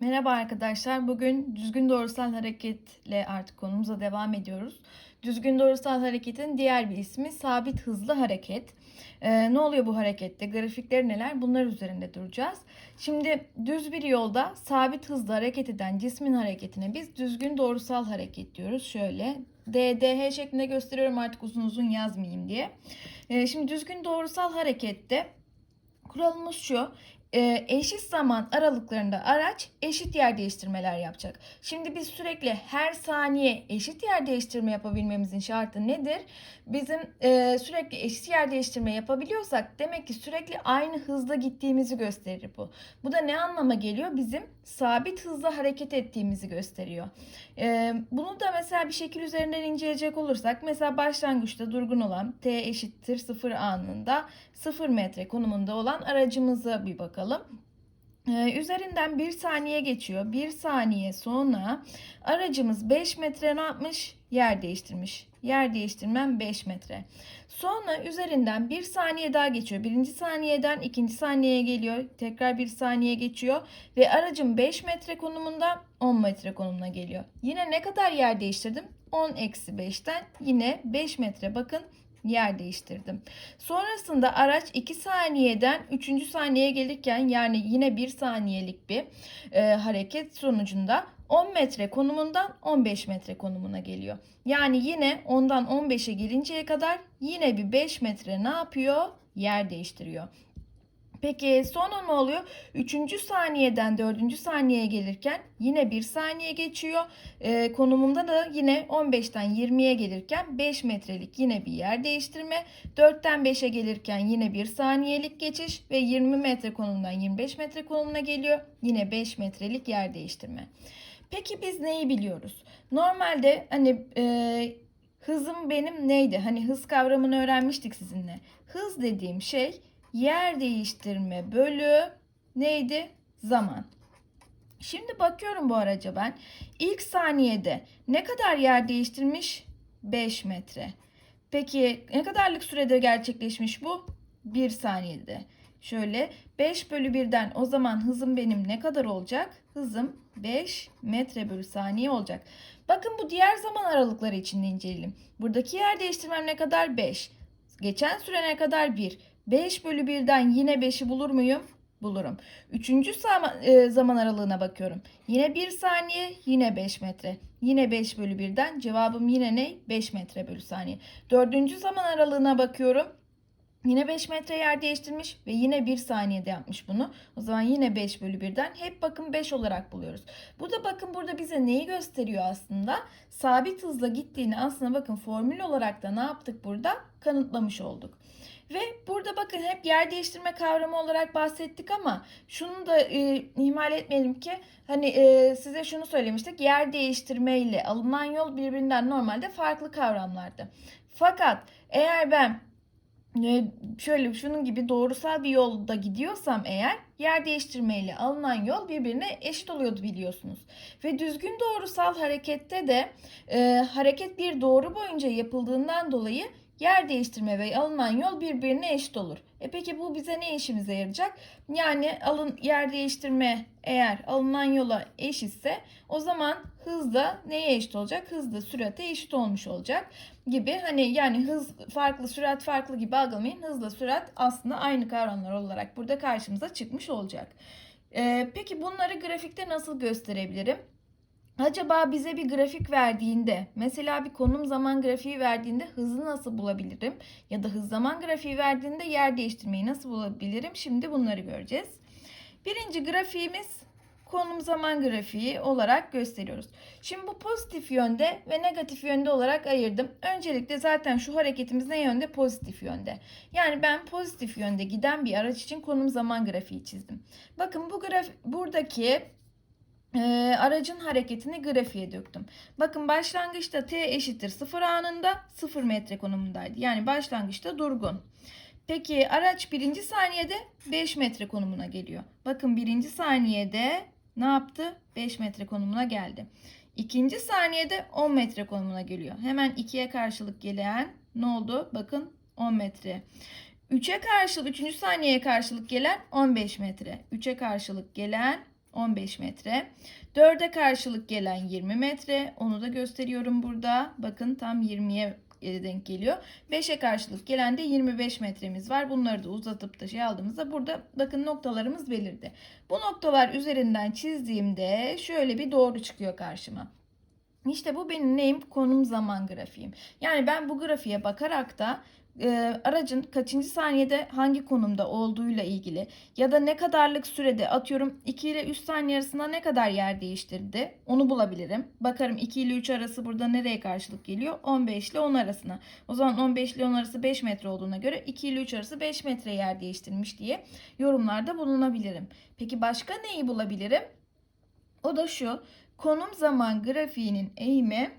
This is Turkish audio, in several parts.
Merhaba arkadaşlar. Bugün düzgün doğrusal hareketle artık konumuza devam ediyoruz. Düzgün doğrusal hareketin diğer bir ismi sabit hızlı hareket. Ee, ne oluyor bu harekette? Grafikleri neler? Bunlar üzerinde duracağız. Şimdi düz bir yolda sabit hızlı hareket eden cismin hareketine biz düzgün doğrusal hareket diyoruz. Şöyle DDH şeklinde gösteriyorum artık uzun uzun yazmayayım diye. Ee, şimdi düzgün doğrusal harekette kuralımız şu e, eşit zaman aralıklarında araç eşit yer değiştirmeler yapacak. Şimdi biz sürekli her saniye eşit yer değiştirme yapabilmemizin şartı nedir? Bizim e, sürekli eşit yer değiştirme yapabiliyorsak demek ki sürekli aynı hızda gittiğimizi gösterir bu. Bu da ne anlama geliyor? Bizim sabit hızla hareket ettiğimizi gösteriyor. E, bunu da mesela bir şekil üzerinden inceleyecek olursak mesela başlangıçta durgun olan t eşittir 0 anında 0 metre konumunda olan aracımıza bir bakalım. Ee, üzerinden 1 saniye geçiyor. 1 saniye sonra aracımız 5 metre ne yapmış? Yer değiştirmiş. Yer değiştirmem 5 metre. Sonra üzerinden 1 saniye daha geçiyor. Birinci saniyeden ikinci saniyeye geliyor. Tekrar 1 saniye geçiyor. Ve aracım 5 metre konumunda 10 metre konumuna geliyor. Yine ne kadar yer değiştirdim? 10 eksi 5'ten yine 5 metre bakın yer değiştirdim. Sonrasında araç 2 saniyeden 3. saniyeye gelirken yani yine 1 saniyelik bir e, hareket sonucunda 10 metre konumundan 15 metre konumuna geliyor. Yani yine ondan 15'e gelinceye kadar yine bir 5 metre ne yapıyor? Yer değiştiriyor. Peki sonra ne oluyor? Üçüncü saniyeden dördüncü saniyeye gelirken yine bir saniye geçiyor. Ee, konumumda da yine 15'ten 20'ye gelirken 5 metrelik yine bir yer değiştirme. 4'ten 5'e gelirken yine bir saniyelik geçiş ve 20 metre konumdan 25 metre konumuna geliyor. Yine 5 metrelik yer değiştirme. Peki biz neyi biliyoruz? Normalde hani e, hızım benim neydi? Hani hız kavramını öğrenmiştik sizinle. Hız dediğim şey yer değiştirme bölü neydi? Zaman. Şimdi bakıyorum bu araca ben. İlk saniyede ne kadar yer değiştirmiş? 5 metre. Peki ne kadarlık sürede gerçekleşmiş bu? 1 saniyede. Şöyle 5 bölü 1'den o zaman hızım benim ne kadar olacak? Hızım 5 metre bölü saniye olacak. Bakın bu diğer zaman aralıkları için de inceleyelim. Buradaki yer değiştirmem ne kadar? 5. Geçen süre ne kadar? 1. 5 bölü 1'den yine 5'i bulur muyum? Bulurum. Üçüncü e, zaman aralığına bakıyorum. Yine 1 saniye, yine 5 metre. Yine 5 bölü 1'den cevabım yine ne? 5 metre bölü saniye. Dördüncü zaman aralığına bakıyorum. Yine 5 metre yer değiştirmiş ve yine 1 saniyede yapmış bunu. O zaman yine 5 bölü 1'den hep bakın 5 olarak buluyoruz. Bu da bakın burada bize neyi gösteriyor aslında? Sabit hızla gittiğini aslında bakın formül olarak da ne yaptık burada? Kanıtlamış olduk. Ve burada bakın hep yer değiştirme kavramı olarak bahsettik ama şunu da e, ihmal etmeyelim ki hani e, size şunu söylemiştik. Yer değiştirme ile alınan yol birbirinden normalde farklı kavramlardı. Fakat eğer ben şöyle şunun gibi doğrusal bir yolda gidiyorsam eğer yer değiştirmeyle alınan yol birbirine eşit oluyordu biliyorsunuz. Ve düzgün doğrusal harekette de e, hareket bir doğru boyunca yapıldığından dolayı yer değiştirme ve alınan yol birbirine eşit olur. E peki bu bize ne işimize yarayacak? Yani alın yer değiştirme eğer alınan yola eşitse o zaman hız da neye eşit olacak? Hız da sürate eşit olmuş olacak gibi. Hani yani hız farklı, sürat farklı gibi algılamayın. Hızla sürat aslında aynı kavramlar olarak burada karşımıza çıkmış olacak. Ee, peki bunları grafikte nasıl gösterebilirim? Acaba bize bir grafik verdiğinde, mesela bir konum zaman grafiği verdiğinde hızı nasıl bulabilirim? Ya da hız zaman grafiği verdiğinde yer değiştirmeyi nasıl bulabilirim? Şimdi bunları göreceğiz. Birinci grafiğimiz konum zaman grafiği olarak gösteriyoruz. Şimdi bu pozitif yönde ve negatif yönde olarak ayırdım. Öncelikle zaten şu hareketimiz ne yönde? Pozitif yönde. Yani ben pozitif yönde giden bir araç için konum zaman grafiği çizdim. Bakın bu graf buradaki e, aracın hareketini grafiğe döktüm. Bakın başlangıçta t eşittir 0 anında 0 metre konumundaydı. Yani başlangıçta durgun. Peki araç birinci saniyede 5 metre konumuna geliyor. Bakın birinci saniyede ne yaptı? 5 metre konumuna geldi. İkinci saniyede 10 metre konumuna geliyor. Hemen 2'ye karşılık gelen ne oldu? Bakın 10 metre. 3'e karşılık 3. saniyeye karşılık gelen 15 metre. 3'e karşılık gelen 15 metre. 4'e karşılık gelen 20 metre. Onu da gösteriyorum burada. Bakın tam 20'ye e, denk geliyor. 5'e karşılık gelen de 25 metremiz var. Bunları da uzatıp da şey aldığımızda burada bakın noktalarımız belirdi. Bu noktalar üzerinden çizdiğimde şöyle bir doğru çıkıyor karşıma. İşte bu benim neyim? Konum zaman grafiğim. Yani ben bu grafiğe bakarak da e, aracın kaçıncı saniyede hangi konumda olduğuyla ilgili ya da ne kadarlık sürede atıyorum 2 ile 3 saniye arasında ne kadar yer değiştirdi onu bulabilirim. Bakarım 2 ile 3 arası burada nereye karşılık geliyor? 15 ile 10 arasına. O zaman 15 ile 10 arası 5 metre olduğuna göre 2 ile 3 arası 5 metre yer değiştirmiş diye yorumlarda bulunabilirim. Peki başka neyi bulabilirim? O da şu. Konum zaman grafiğinin eğimi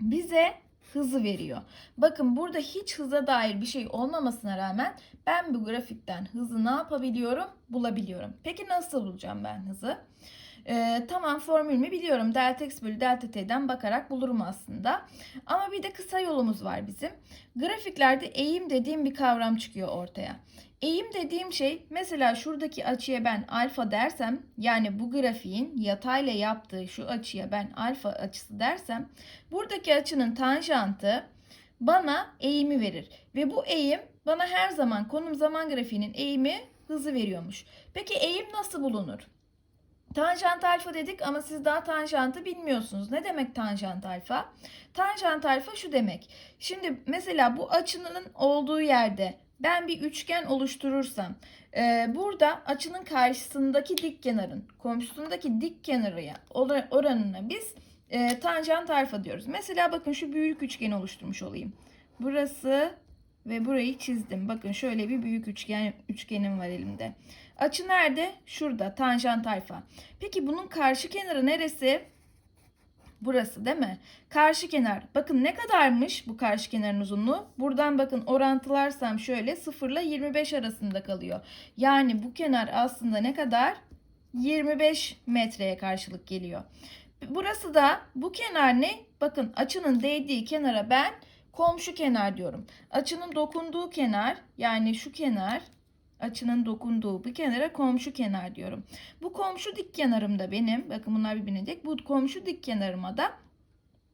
bize hızı veriyor. Bakın burada hiç hıza dair bir şey olmamasına rağmen ben bu grafikten hızı ne yapabiliyorum? Bulabiliyorum. Peki nasıl bulacağım ben hızı? Ee, tamam formülümü biliyorum. Delta x bölü delta t'den bakarak bulurum aslında. Ama bir de kısa yolumuz var bizim. Grafiklerde eğim dediğim bir kavram çıkıyor ortaya. Eğim dediğim şey mesela şuradaki açıya ben alfa dersem yani bu grafiğin yatayla yaptığı şu açıya ben alfa açısı dersem buradaki açının tanjantı bana eğimi verir. Ve bu eğim bana her zaman konum zaman grafiğinin eğimi hızı veriyormuş. Peki eğim nasıl bulunur? Tanjant alfa dedik ama siz daha tanjantı bilmiyorsunuz. Ne demek tanjant alfa? Tanjant alfa şu demek. Şimdi mesela bu açının olduğu yerde ben bir üçgen oluşturursam e, burada açının karşısındaki dik kenarın komşusundaki dik kenarıya oranına biz e, tanjant alfa diyoruz. Mesela bakın şu büyük üçgeni oluşturmuş olayım. Burası ve burayı çizdim. Bakın şöyle bir büyük üçgen üçgenim var elimde. Açı nerede? Şurada tanjant alfa. Peki bunun karşı kenarı neresi? Burası değil mi? Karşı kenar. Bakın ne kadarmış bu karşı kenarın uzunluğu? Buradan bakın orantılarsam şöyle 0 ile 25 arasında kalıyor. Yani bu kenar aslında ne kadar? 25 metreye karşılık geliyor. Burası da bu kenar ne? Bakın açının değdiği kenara ben komşu kenar diyorum. Açının dokunduğu kenar yani şu kenar açının dokunduğu bir kenara komşu kenar diyorum. Bu komşu dik kenarım da benim. Bakın bunlar birbirine dik. Bu komşu dik kenarıma da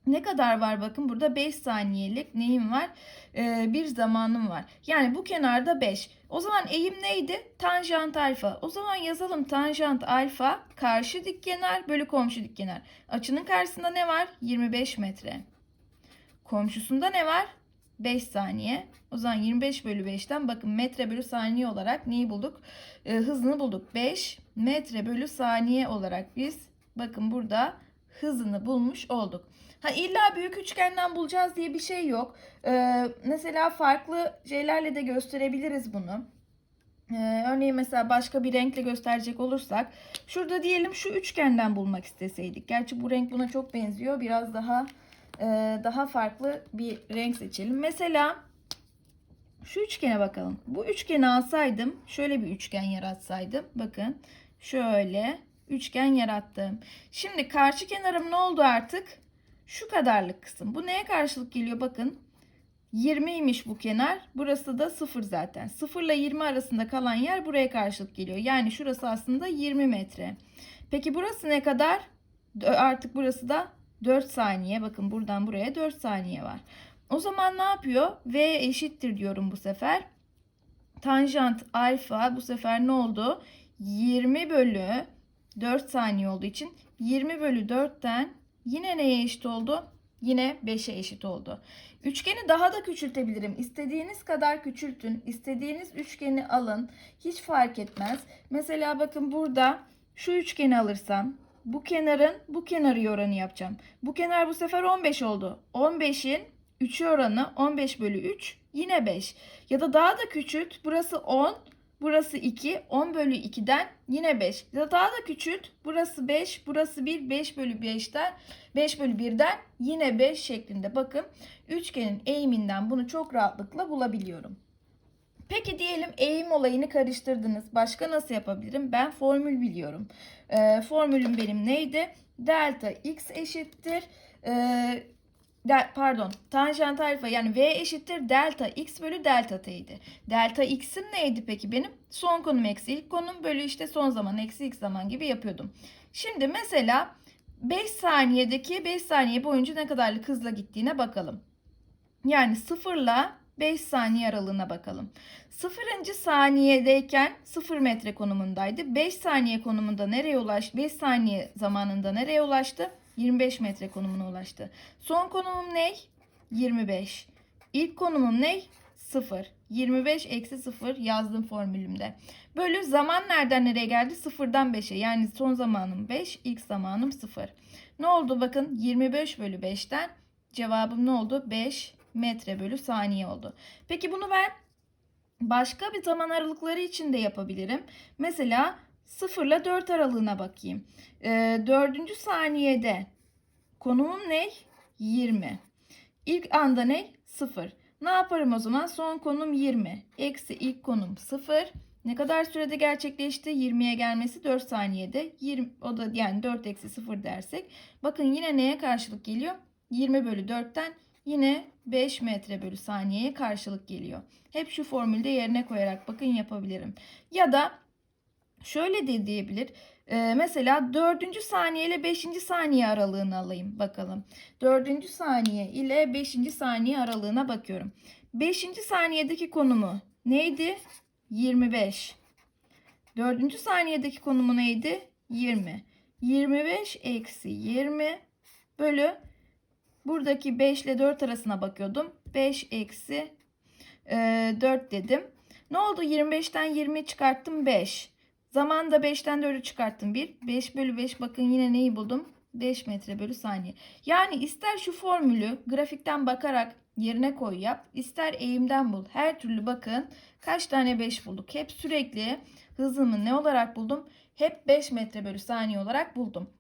ne kadar var bakın burada 5 saniyelik neyim var? Ee, bir zamanım var. Yani bu kenarda 5. O zaman eğim neydi? Tanjant alfa. O zaman yazalım tanjant alfa karşı dik kenar bölü komşu dik kenar. Açının karşısında ne var? 25 metre. Komşusunda ne var? 5 saniye. O zaman 25 bölü 5'ten bakın metre bölü saniye olarak neyi bulduk? E, hızını bulduk. 5 metre bölü saniye olarak biz bakın burada hızını bulmuş olduk. Ha illa büyük üçgenden bulacağız diye bir şey yok. Ee, mesela farklı şeylerle de gösterebiliriz bunu. Ee, örneğin mesela başka bir renkle gösterecek olursak şurada diyelim şu üçgenden bulmak isteseydik. Gerçi bu renk buna çok benziyor. Biraz daha daha farklı bir renk seçelim. Mesela şu üçgene bakalım. Bu üçgeni alsaydım şöyle bir üçgen yaratsaydım. Bakın şöyle üçgen yarattım. Şimdi karşı kenarım ne oldu artık? Şu kadarlık kısım. Bu neye karşılık geliyor? Bakın 20'ymiş bu kenar. Burası da 0 zaten. 0 ile 20 arasında kalan yer buraya karşılık geliyor. Yani şurası aslında 20 metre. Peki burası ne kadar? Artık burası da 4 saniye. Bakın buradan buraya 4 saniye var. O zaman ne yapıyor? V eşittir diyorum bu sefer. Tanjant alfa bu sefer ne oldu? 20 bölü 4 saniye olduğu için 20 bölü 4'ten yine neye eşit oldu? Yine 5'e eşit oldu. Üçgeni daha da küçültebilirim. İstediğiniz kadar küçültün. İstediğiniz üçgeni alın. Hiç fark etmez. Mesela bakın burada şu üçgeni alırsam bu kenarın bu kenarı oranı yapacağım. Bu kenar bu sefer 15 oldu. 15'in 3'ü oranı 15 bölü 3 yine 5. Ya da daha da küçült. Burası 10. Burası 2. 10 bölü 2'den yine 5. Ya da daha da küçült. Burası 5. Burası 1. 5 bölü 5'ten 5 bölü 1'den yine 5 şeklinde. Bakın üçgenin eğiminden bunu çok rahatlıkla bulabiliyorum. Peki diyelim eğim olayını karıştırdınız. Başka nasıl yapabilirim? Ben formül biliyorum. Ee, formülüm benim neydi? Delta x eşittir. Ee, de- pardon tanjant alfa yani v eşittir delta x bölü delta t'ydi. Delta x'im neydi peki benim? Son konum eksi ilk konum bölü işte son zaman eksi ilk zaman gibi yapıyordum. Şimdi mesela 5 saniyedeki 5 saniye boyunca ne kadarlık hızla gittiğine bakalım. Yani 0 ile 5 saniye aralığına bakalım. 0. saniyedeyken 0 metre konumundaydı. 5 saniye konumunda nereye ulaştı? 5 saniye zamanında nereye ulaştı? 25 metre konumuna ulaştı. Son konumum ne? 25. İlk konumum ne? 0. 25 eksi 0 yazdım formülümde. Bölü zaman nereden nereye geldi? 0'dan 5'e. Yani son zamanım 5, ilk zamanım 0. Ne oldu bakın 25 bölü 5'ten cevabım ne oldu? 5 metre bölü saniye oldu. Peki bunu ben başka bir zaman aralıkları için de yapabilirim. Mesela 0 ile 4 aralığına bakayım. Ee, 4. saniyede konumum ne? 20. İlk anda ne? 0. Ne yaparım o zaman? Son konum 20. Eksi ilk konum 0. Ne kadar sürede gerçekleşti? 20'ye gelmesi 4 saniyede. 20, o da yani 4 eksi 0 dersek. Bakın yine neye karşılık geliyor? 20 bölü 4'ten yine 5 metre bölü saniyeye karşılık geliyor. Hep şu formülde yerine koyarak bakın yapabilirim. Ya da şöyle de diyebilir. Ee, mesela 4. saniye ile 5. saniye aralığını alayım bakalım. 4. saniye ile 5. saniye aralığına bakıyorum. 5. saniyedeki konumu neydi? 25. 4. saniyedeki konumu neydi? 20. 25 eksi 20 bölü buradaki 5 ile 4 arasına bakıyordum. 5 eksi e, 4 dedim. Ne oldu? 25'ten 20 çıkarttım 5. Zamanda 5'ten 4'ü çıkarttım 1. 5 bölü 5 bakın yine neyi buldum? 5 metre bölü saniye. Yani ister şu formülü grafikten bakarak yerine koy yap. ister eğimden bul. Her türlü bakın kaç tane 5 bulduk. Hep sürekli hızımı ne olarak buldum? Hep 5 metre bölü saniye olarak buldum.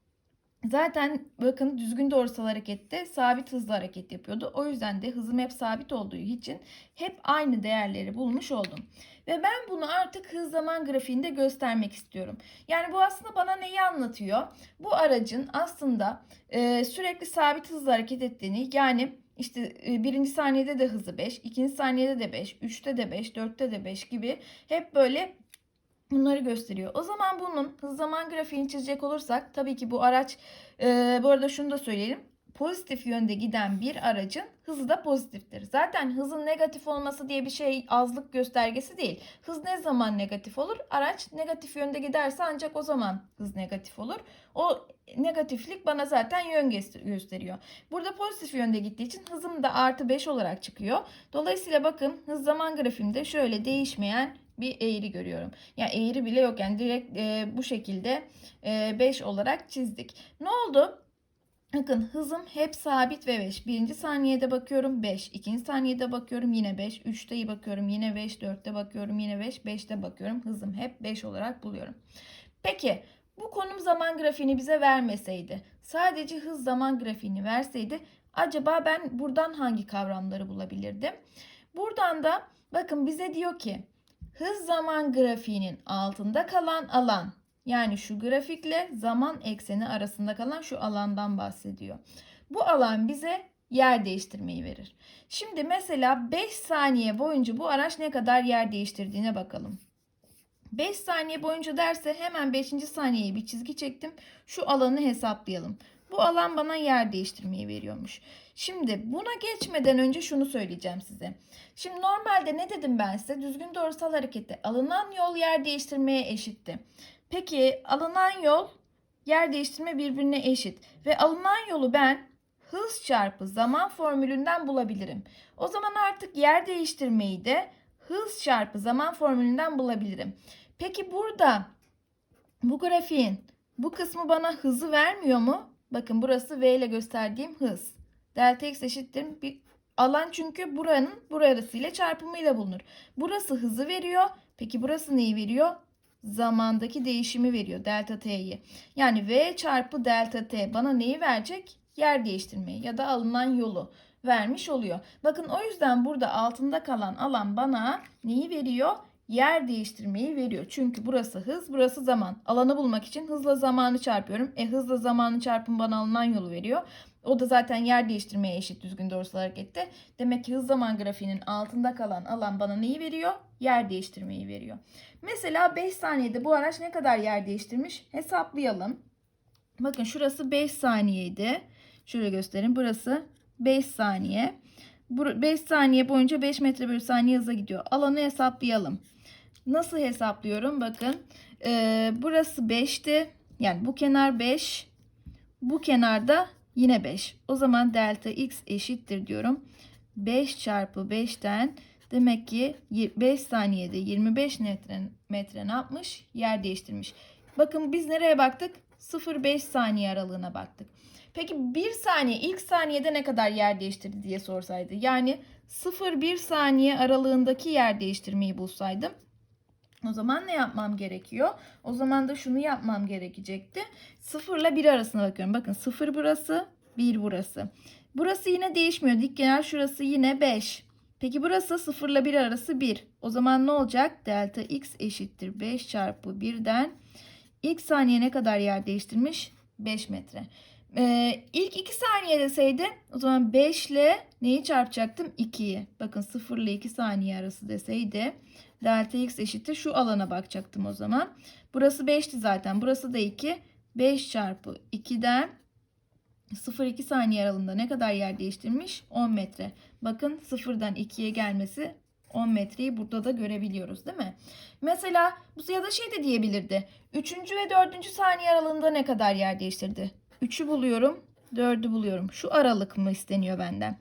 Zaten bakın düzgün doğrusal harekette sabit hızlı hareket yapıyordu. O yüzden de hızım hep sabit olduğu için hep aynı değerleri bulmuş oldum. Ve ben bunu artık hız zaman grafiğinde göstermek istiyorum. Yani bu aslında bana neyi anlatıyor? Bu aracın aslında e, sürekli sabit hızla hareket ettiğini yani işte e, birinci saniyede de hızı 5, ikinci saniyede de 5, üçte de 5, dörtte de 5 gibi hep böyle bunları gösteriyor. O zaman bunun hız zaman grafiğini çizecek olursak tabii ki bu araç e, bu arada şunu da söyleyelim. Pozitif yönde giden bir aracın hızı da pozitiftir. Zaten hızın negatif olması diye bir şey azlık göstergesi değil. Hız ne zaman negatif olur? Araç negatif yönde giderse ancak o zaman hız negatif olur. O negatiflik bana zaten yön gösteriyor. Burada pozitif yönde gittiği için hızım da artı 5 olarak çıkıyor. Dolayısıyla bakın hız zaman grafiğimde şöyle değişmeyen bir eğri görüyorum. Yani eğri bile yok yani direkt e, bu şekilde 5 e, olarak çizdik. Ne oldu? Bakın hızım hep sabit ve 5. Birinci saniyede bakıyorum 5. ikinci saniyede bakıyorum yine 5. 3'te bakıyorum yine 5. 4'te bakıyorum yine 5. 5'te bakıyorum. Hızım hep 5 olarak buluyorum. Peki bu konum zaman grafiğini bize vermeseydi, sadece hız zaman grafiğini verseydi acaba ben buradan hangi kavramları bulabilirdim? Buradan da bakın bize diyor ki hız zaman grafiğinin altında kalan alan yani şu grafikle zaman ekseni arasında kalan şu alandan bahsediyor. Bu alan bize yer değiştirmeyi verir. Şimdi mesela 5 saniye boyunca bu araç ne kadar yer değiştirdiğine bakalım. 5 saniye boyunca derse hemen 5. saniyeye bir çizgi çektim. Şu alanı hesaplayalım. Bu alan bana yer değiştirmeyi veriyormuş. Şimdi buna geçmeden önce şunu söyleyeceğim size. Şimdi normalde ne dedim ben size? Düzgün doğrusal harekette alınan yol yer değiştirmeye eşitti. Peki alınan yol yer değiştirme birbirine eşit. Ve alınan yolu ben hız çarpı zaman formülünden bulabilirim. O zaman artık yer değiştirmeyi de hız çarpı zaman formülünden bulabilirim. Peki burada bu grafiğin bu kısmı bana hızı vermiyor mu? Bakın burası V ile gösterdiğim hız. Delta x eşittir bir alan çünkü buranın burasıyla çarpımıyla bulunur. Burası hızı veriyor. Peki burası neyi veriyor? Zamandaki değişimi veriyor delta t'yi. Yani V çarpı delta t bana neyi verecek? Yer değiştirmeyi ya da alınan yolu vermiş oluyor. Bakın o yüzden burada altında kalan alan bana neyi veriyor? yer değiştirmeyi veriyor. Çünkü burası hız, burası zaman. Alanı bulmak için hızla zamanı çarpıyorum. E hızla zamanı çarpım bana alınan yolu veriyor. O da zaten yer değiştirmeye eşit düzgün doğrusal harekette. Demek ki hız zaman grafiğinin altında kalan alan bana neyi veriyor? Yer değiştirmeyi veriyor. Mesela 5 saniyede bu araç ne kadar yer değiştirmiş? Hesaplayalım. Bakın şurası 5 saniyeydi. Şöyle göstereyim. Burası 5 saniye. 5 saniye boyunca 5 metre bölü saniye hıza gidiyor. Alanı hesaplayalım. Nasıl hesaplıyorum? Bakın. Ee, burası 5'ti. Yani bu kenar 5. Bu kenarda yine 5. O zaman delta x eşittir diyorum. 5 çarpı 5'ten demek ki 5 saniyede 25 metre, metre ne yapmış? Yer değiştirmiş. Bakın biz nereye baktık? 0-5 saniye aralığına baktık. Peki 1 saniye ilk saniyede ne kadar yer değiştirdi diye sorsaydı. Yani 0-1 saniye aralığındaki yer değiştirmeyi bulsaydım. O zaman ne yapmam gerekiyor? O zaman da şunu yapmam gerekecekti. 0 ile 1 arasına bakıyorum. Bakın 0 burası, 1 burası. Burası yine değişmiyor. Dik kenar şurası yine 5. Peki burası 0 ile 1 arası 1. O zaman ne olacak? Delta x eşittir 5 çarpı 1'den ilk saniye ne kadar yer değiştirmiş? 5 metre. Ee, ilk 2 saniye deseydi o zaman 5 ile neyi çarpacaktım? 2'yi. Bakın 0 ile 2 saniye arası deseydi delta x eşittir şu alana bakacaktım o zaman. Burası 5'ti zaten. Burası da 2. 5 çarpı 2'den 0-2 saniye aralığında ne kadar yer değiştirmiş? 10 metre. Bakın 0'dan 2'ye gelmesi 10 metreyi burada da görebiliyoruz değil mi? Mesela bu ya da şey de diyebilirdi. 3. ve 4. saniye aralığında ne kadar yer değiştirdi? 3'ü buluyorum, 4'ü buluyorum. Şu aralık mı isteniyor benden?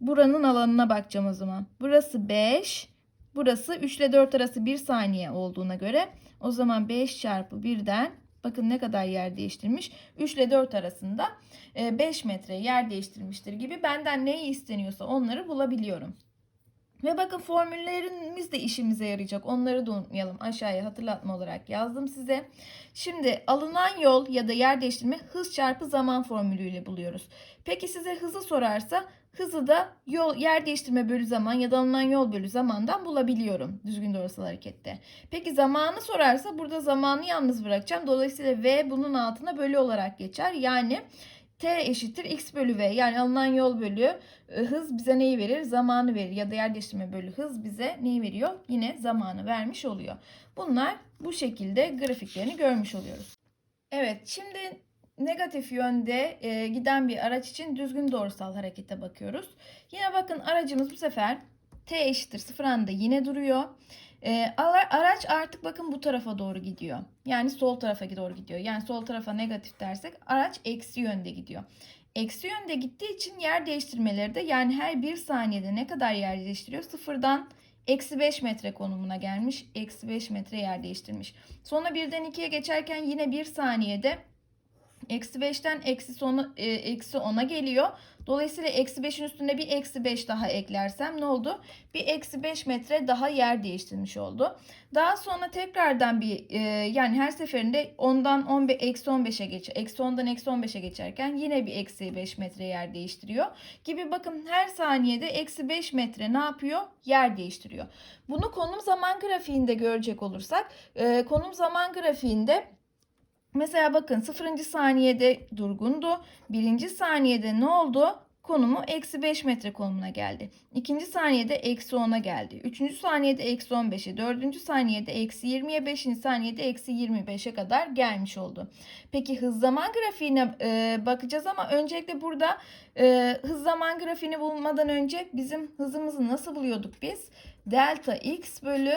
Buranın alanına bakacağım o zaman. Burası 5, burası 3 ile 4 arası 1 saniye olduğuna göre o zaman 5 çarpı 1'den bakın ne kadar yer değiştirmiş. 3 ile 4 arasında 5 metre yer değiştirmiştir gibi benden neyi isteniyorsa onları bulabiliyorum. Ve bakın formüllerimiz de işimize yarayacak. Onları da unutmayalım. Aşağıya hatırlatma olarak yazdım size. Şimdi alınan yol ya da yer değiştirme hız çarpı zaman formülüyle buluyoruz. Peki size hızı sorarsa hızı da yol yer değiştirme bölü zaman ya da alınan yol bölü zamandan bulabiliyorum düzgün doğrusal harekette. Peki zamanı sorarsa burada zamanı yalnız bırakacağım. Dolayısıyla V bunun altına bölü olarak geçer. Yani T eşittir x bölü v yani alınan yol bölü e, hız bize neyi verir? Zamanı verir ya da yer değiştirme bölü hız bize neyi veriyor? Yine zamanı vermiş oluyor. Bunlar bu şekilde grafiklerini görmüş oluyoruz. Evet şimdi negatif yönde e, giden bir araç için düzgün doğrusal harekete bakıyoruz. Yine bakın aracımız bu sefer t eşittir sıfır anda yine duruyor. E, araç artık bakın bu tarafa doğru gidiyor. Yani sol tarafa doğru gidiyor. Yani sol tarafa negatif dersek araç eksi yönde gidiyor. Eksi yönde gittiği için yer değiştirmeleri de yani her bir saniyede ne kadar yer değiştiriyor? Sıfırdan eksi 5 metre konumuna gelmiş. Eksi 5 metre yer değiştirmiş. Sonra birden 2'ye geçerken yine bir saniyede Eksi 5'ten eksi, sonu, e, eksi 10'a geliyor. Dolayısıyla eksi 5'in üstüne bir eksi 5 daha eklersem ne oldu? Bir eksi 5 metre daha yer değiştirmiş oldu. Daha sonra tekrardan bir e, yani her seferinde 10'dan 15, eksi 15'e geç, eksi 10'dan eksi 15'e geçerken yine bir eksi 5 metre yer değiştiriyor. Gibi bakın her saniyede eksi 5 metre ne yapıyor? Yer değiştiriyor. Bunu konum zaman grafiğinde görecek olursak e, konum zaman grafiğinde Mesela bakın 0. saniyede durgundu. 1. saniyede ne oldu? Konumu eksi 5 metre konumuna geldi. 2. saniyede eksi 10'a geldi. 3. saniyede eksi 15'e. 4. saniyede eksi 20'ye. 5. saniyede eksi 25'e kadar gelmiş oldu. Peki hız zaman grafiğine e, bakacağız ama öncelikle burada e, hız zaman grafiğini bulmadan önce bizim hızımızı nasıl buluyorduk biz? Delta x bölü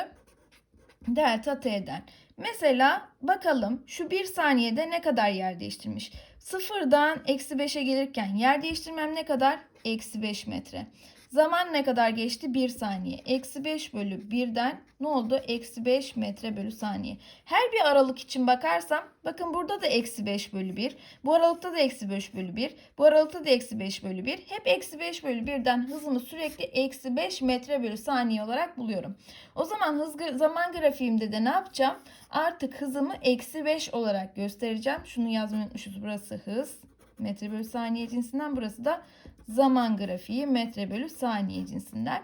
delta t'den. Mesela bakalım şu bir saniyede ne kadar yer değiştirmiş. Sıfırdan eksi 5'e gelirken yer değiştirmem ne kadar? Eksi 5 metre. Zaman ne kadar geçti? 1 saniye. Eksi 5 bölü 1'den ne oldu? Eksi 5 metre bölü saniye. Her bir aralık için bakarsam bakın burada da eksi 5 bölü 1. Bu aralıkta da eksi 5 bölü 1. Bu aralıkta da eksi 5 bölü 1. Hep eksi 5 bölü 1'den hızımı sürekli eksi 5 metre bölü saniye olarak buluyorum. O zaman hız zaman grafiğimde de ne yapacağım? Artık hızımı eksi 5 olarak göstereceğim. Şunu yazmayı unutmuşuz. Burası hız metre bölü saniye cinsinden. Burası da zaman grafiği metre bölü saniye cinsinden.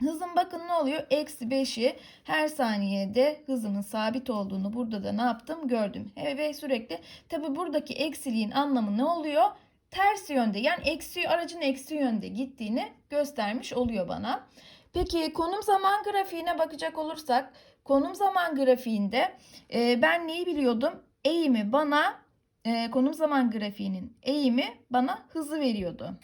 Hızın bakın ne oluyor? Eksi 5'i her saniyede hızımın sabit olduğunu burada da ne yaptım gördüm. Ve sürekli tabi buradaki eksiliğin anlamı ne oluyor? ters yönde yani eksi aracın eksi yönde gittiğini göstermiş oluyor bana. Peki konum zaman grafiğine bakacak olursak konum zaman grafiğinde e, ben neyi biliyordum? Eğimi bana e, konum zaman grafiğinin eğimi bana hızı veriyordu.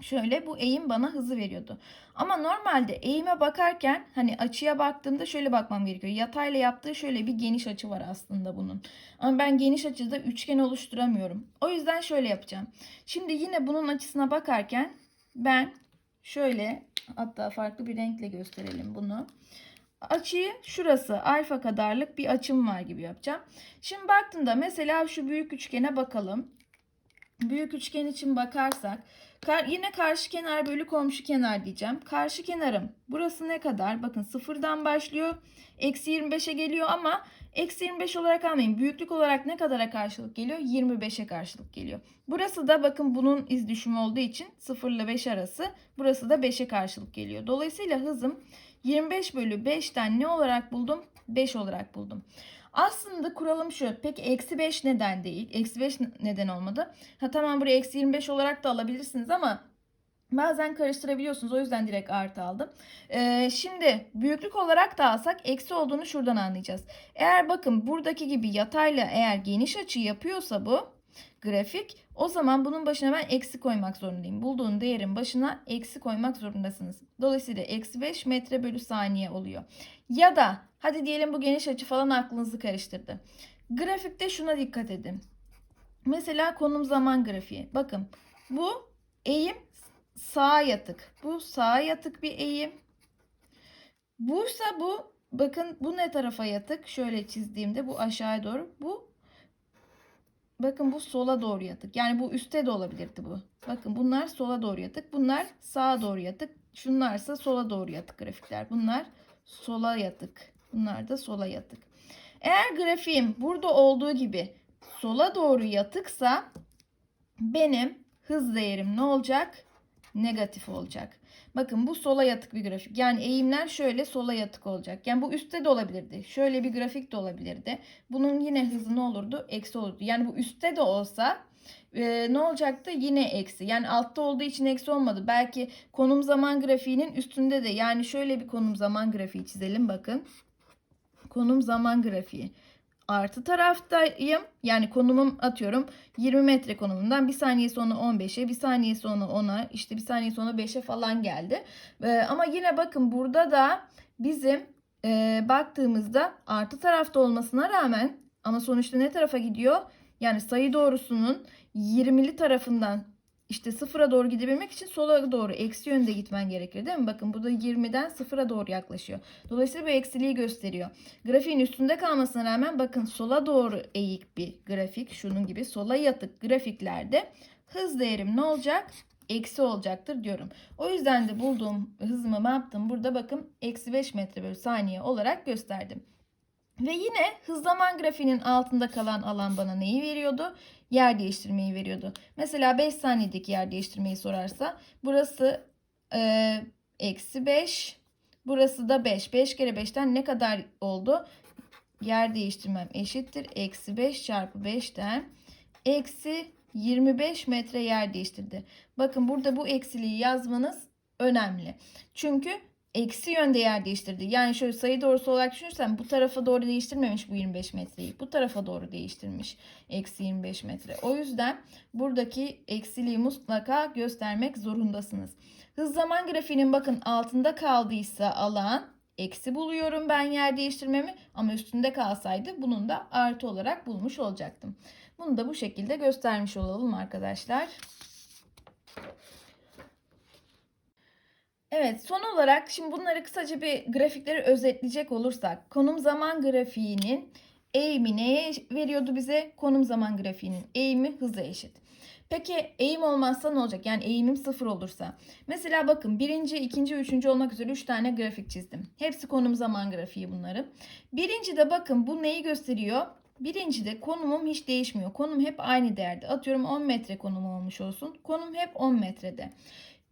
Şöyle bu eğim bana hızı veriyordu. Ama normalde eğime bakarken hani açıya baktığımda şöyle bakmam gerekiyor. Yatayla yaptığı şöyle bir geniş açı var aslında bunun. Ama ben geniş açıda üçgen oluşturamıyorum. O yüzden şöyle yapacağım. Şimdi yine bunun açısına bakarken ben şöyle hatta farklı bir renkle gösterelim bunu. Açıyı şurası alfa kadarlık bir açım var gibi yapacağım. Şimdi baktığımda mesela şu büyük üçgene bakalım. Büyük üçgen için bakarsak Kar, yine karşı kenar bölü komşu kenar diyeceğim. Karşı kenarım burası ne kadar? Bakın sıfırdan başlıyor. Eksi 25'e geliyor ama eksi 25 olarak almayın. Büyüklük olarak ne kadara karşılık geliyor? 25'e karşılık geliyor. Burası da bakın bunun iz düşümü olduğu için 0 ile 5 arası. Burası da 5'e karşılık geliyor. Dolayısıyla hızım 25 bölü 5'ten ne olarak buldum? 5 olarak buldum. Aslında kuralım şu. Peki eksi 5 neden değil? Eksi 5 neden olmadı? Ha tamam buraya eksi 25 olarak da alabilirsiniz ama bazen karıştırabiliyorsunuz. O yüzden direkt artı aldım. Ee, şimdi büyüklük olarak da alsak eksi olduğunu şuradan anlayacağız. Eğer bakın buradaki gibi yatayla eğer geniş açı yapıyorsa bu grafik o zaman bunun başına ben eksi koymak zorundayım. Bulduğun değerin başına eksi koymak zorundasınız. Dolayısıyla eksi 5 metre bölü saniye oluyor. Ya da hadi diyelim bu geniş açı falan aklınızı karıştırdı. Grafikte şuna dikkat edin. Mesela konum zaman grafiği. Bakın bu eğim sağa yatık. Bu sağa yatık bir eğim. Buysa bu bakın bu ne tarafa yatık? Şöyle çizdiğimde bu aşağıya doğru. Bu Bakın bu sola doğru yatık. Yani bu üstte de olabilirdi bu. Bakın bunlar sola doğru yatık. Bunlar sağa doğru yatık. Şunlarsa sola doğru yatık grafikler. Bunlar sola yatık. Bunlar da sola yatık. Eğer grafiğim burada olduğu gibi sola doğru yatıksa benim hız değerim ne olacak? Negatif olacak. Bakın bu sola yatık bir grafik. Yani eğimler şöyle sola yatık olacak. Yani bu üstte de olabilirdi. Şöyle bir grafik de olabilirdi. Bunun yine hızı ne olurdu? Eksi olurdu. Yani bu üstte de olsa e, ne olacaktı? Yine eksi. Yani altta olduğu için eksi olmadı. Belki konum zaman grafiğinin üstünde de. Yani şöyle bir konum zaman grafiği çizelim. Bakın. Konum zaman grafiği artı taraftayım. Yani konumum atıyorum 20 metre konumundan bir saniye sonra 15'e, bir saniye sonra 10'a, işte bir saniye sonra 5'e falan geldi. Ee, ama yine bakın burada da bizim e, baktığımızda artı tarafta olmasına rağmen ama sonuçta ne tarafa gidiyor? Yani sayı doğrusunun 20'li tarafından işte sıfıra doğru gidebilmek için sola doğru eksi yönde gitmen gerekir değil mi? Bakın burada 20'den sıfıra doğru yaklaşıyor. Dolayısıyla bu eksiliği gösteriyor. Grafiğin üstünde kalmasına rağmen bakın sola doğru eğik bir grafik. Şunun gibi sola yatık grafiklerde hız değerim ne olacak? Eksi olacaktır diyorum. O yüzden de bulduğum hızımı ne yaptım? Burada bakın eksi 5 metre bölü saniye olarak gösterdim. Ve yine hız zaman grafiğinin altında kalan alan bana neyi veriyordu? Yer değiştirmeyi veriyordu. Mesela 5 saniyedeki yer değiştirmeyi sorarsa burası e, eksi 5 burası da 5. 5 kere 5'ten ne kadar oldu? Yer değiştirmem eşittir. Eksi 5 çarpı 5'ten eksi 25 metre yer değiştirdi. Bakın burada bu eksiliği yazmanız önemli. Çünkü eksi yönde yer değiştirdi. Yani şöyle sayı doğrusu olarak düşünürsem bu tarafa doğru değiştirmemiş bu 25 metreyi. Bu tarafa doğru değiştirmiş. Eksi 25 metre. O yüzden buradaki eksiliği mutlaka göstermek zorundasınız. Hız zaman grafiğinin bakın altında kaldıysa alan eksi buluyorum ben yer değiştirmemi ama üstünde kalsaydı bunun da artı olarak bulmuş olacaktım. Bunu da bu şekilde göstermiş olalım arkadaşlar. Evet son olarak şimdi bunları kısaca bir grafikleri özetleyecek olursak konum zaman grafiğinin eğimi neye veriyordu bize? Konum zaman grafiğinin eğimi hıza eşit. Peki eğim olmazsa ne olacak? Yani eğimim sıfır olursa. Mesela bakın birinci, ikinci, üçüncü olmak üzere üç tane grafik çizdim. Hepsi konum zaman grafiği bunları. Birinci de bakın bu neyi gösteriyor? Birinci de konumum hiç değişmiyor. Konum hep aynı değerde. Atıyorum 10 metre konum olmuş olsun. Konum hep 10 metrede.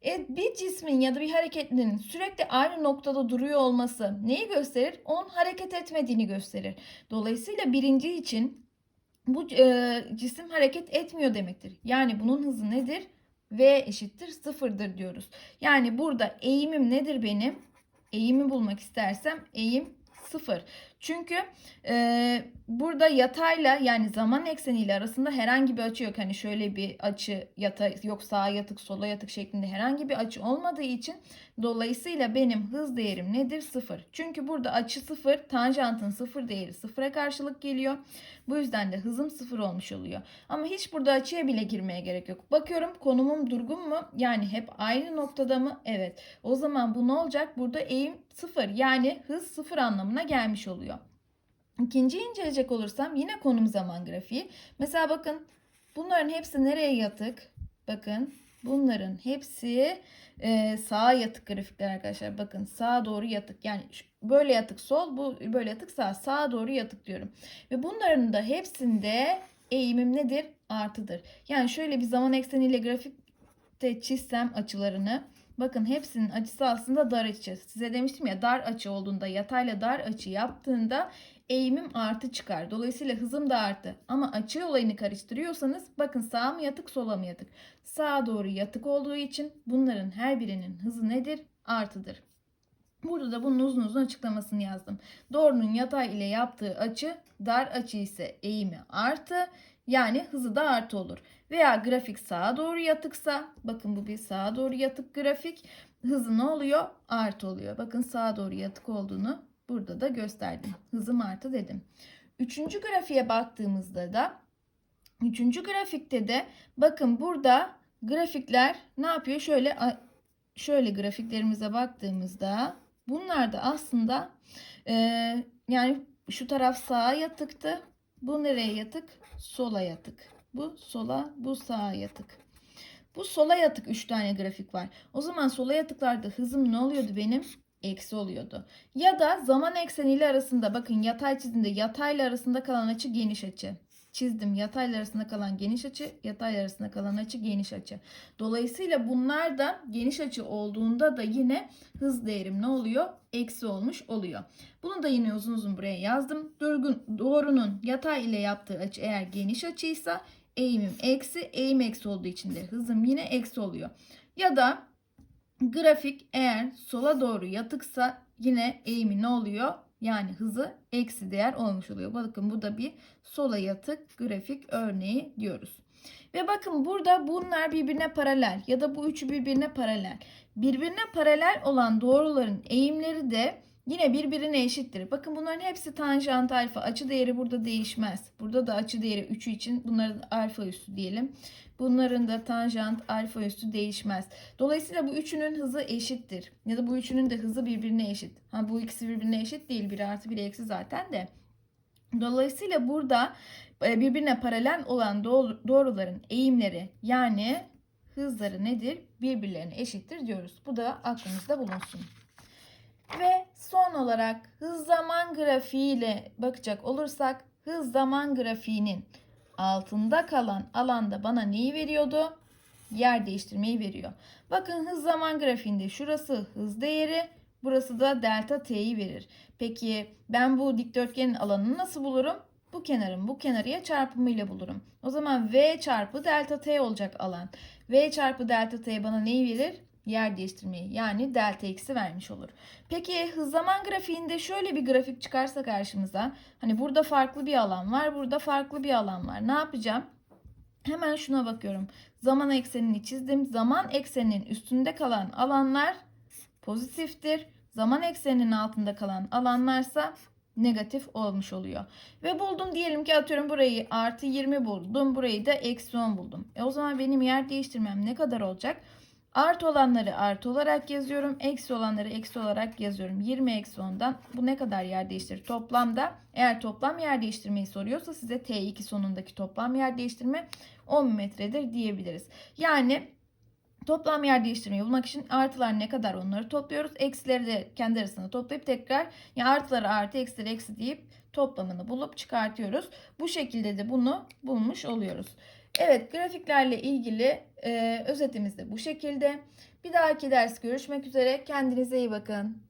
E, bir cismin ya da bir hareketlinin sürekli aynı noktada duruyor olması neyi gösterir? Onun hareket etmediğini gösterir. Dolayısıyla birinci için Bu e, cisim hareket etmiyor demektir. Yani bunun hızı nedir? V eşittir sıfırdır diyoruz. Yani burada eğimim nedir benim? Eğimi bulmak istersem eğim sıfır. Çünkü e, burada yatayla yani zaman ekseniyle arasında herhangi bir açı yok. Hani şöyle bir açı yata yok sağa yatık sola yatık şeklinde herhangi bir açı olmadığı için dolayısıyla benim hız değerim nedir? Sıfır. Çünkü burada açı sıfır, tanjantın sıfır değeri sıfıra karşılık geliyor. Bu yüzden de hızım sıfır olmuş oluyor. Ama hiç burada açıya bile girmeye gerek yok. Bakıyorum konumum durgun mu? Yani hep aynı noktada mı? Evet. O zaman bu ne olacak? Burada eğim sıfır yani hız sıfır anlamına gelmiş oluyor. İkinciyi inceleyecek olursam yine konum zaman grafiği. Mesela bakın bunların hepsi nereye yatık? Bakın bunların hepsi e, sağa yatık grafikler arkadaşlar. Bakın sağa doğru yatık. Yani böyle yatık sol, bu böyle yatık sağ. Sağa doğru yatık diyorum. Ve bunların da hepsinde eğimim nedir? Artıdır. Yani şöyle bir zaman ekseniyle grafikte çizsem açılarını. Bakın hepsinin açısı aslında dar açı. Size demiştim ya dar açı olduğunda yatayla dar açı yaptığında eğimim artı çıkar. Dolayısıyla hızım da arttı. Ama açı olayını karıştırıyorsanız bakın sağa mı yatık sola mı yatık? Sağa doğru yatık olduğu için bunların her birinin hızı nedir? Artıdır. Burada da bunun uzun uzun açıklamasını yazdım. Doğrunun yatay ile yaptığı açı dar açı ise eğimi artı yani hızı da artı olur. Veya grafik sağa doğru yatıksa bakın bu bir sağa doğru yatık grafik hızı ne oluyor? Artı oluyor. Bakın sağa doğru yatık olduğunu burada da gösterdim. Hızım artı dedim. Üçüncü grafiğe baktığımızda da üçüncü grafikte de bakın burada grafikler ne yapıyor? Şöyle şöyle grafiklerimize baktığımızda bunlar da aslında e, yani şu taraf sağa yatıktı. Bu nereye yatık? Sola yatık. Bu sola, bu sağa yatık. Bu sola yatık 3 tane grafik var. O zaman sola yatıklarda hızım ne oluyordu benim? Eksi oluyordu. Ya da zaman ekseniyle arasında bakın yatay çizimde yatayla arasında kalan açı geniş açı çizdim. Yatayla arasında kalan geniş açı, yatay arasında kalan açı geniş açı. Dolayısıyla bunlar da geniş açı olduğunda da yine hız değerim ne oluyor? Eksi olmuş oluyor. Bunu da yine uzun uzun buraya yazdım. Durgun, doğrunun yatay ile yaptığı açı eğer geniş açıysa eğimim eksi, eğim eksi olduğu için de hızım yine eksi oluyor. Ya da grafik eğer sola doğru yatıksa yine eğimi ne oluyor? Yani hızı eksi değer olmuş oluyor. Bakın bu da bir sola yatık grafik örneği diyoruz. Ve bakın burada bunlar birbirine paralel ya da bu üçü birbirine paralel. Birbirine paralel olan doğruların eğimleri de yine birbirine eşittir. Bakın bunların hepsi tanjant alfa. Açı değeri burada değişmez. Burada da açı değeri 3'ü için bunları alfa üstü diyelim. Bunların da tanjant alfa üstü değişmez. Dolayısıyla bu üçünün hızı eşittir. Ya da bu üçünün de hızı birbirine eşit. Ha bu ikisi birbirine eşit değil. Biri artı biri eksi zaten de. Dolayısıyla burada e, birbirine paralel olan doğruların eğimleri yani hızları nedir? Birbirlerine eşittir diyoruz. Bu da aklınızda bulunsun. Ve son olarak hız zaman grafiği ile bakacak olursak hız zaman grafiğinin altında kalan alanda bana neyi veriyordu? Yer değiştirmeyi veriyor. Bakın hız zaman grafiğinde şurası hız değeri, burası da delta t'yi verir. Peki ben bu dikdörtgenin alanını nasıl bulurum? Bu kenarın bu kenarıya çarpımıyla bulurum. O zaman v çarpı delta t olacak alan. v çarpı delta t bana neyi verir? Yer değiştirmeyi yani delta x'i vermiş olur. Peki hız zaman grafiğinde şöyle bir grafik çıkarsa karşımıza hani burada farklı bir alan var burada farklı bir alan var ne yapacağım? Hemen şuna bakıyorum. Zaman eksenini çizdim. Zaman ekseninin üstünde kalan alanlar pozitiftir. Zaman ekseninin altında kalan alanlarsa negatif olmuş oluyor. Ve buldum diyelim ki atıyorum burayı artı 20 buldum. Burayı da eksi 10 buldum. E o zaman benim yer değiştirmem ne kadar olacak? Artı olanları artı olarak yazıyorum. Eksi olanları eksi olarak yazıyorum. 20 eksi 10'dan bu ne kadar yer değiştirir? Toplamda eğer toplam yer değiştirmeyi soruyorsa size T2 sonundaki toplam yer değiştirme 10 metredir diyebiliriz. Yani toplam yer değiştirmeyi bulmak için artılar ne kadar onları topluyoruz. Eksileri de kendi arasında toplayıp tekrar yani artıları artı eksileri eksi deyip toplamını bulup çıkartıyoruz. Bu şekilde de bunu bulmuş oluyoruz. Evet grafiklerle ilgili e, özetimiz de bu şekilde. Bir dahaki ders görüşmek üzere. Kendinize iyi bakın.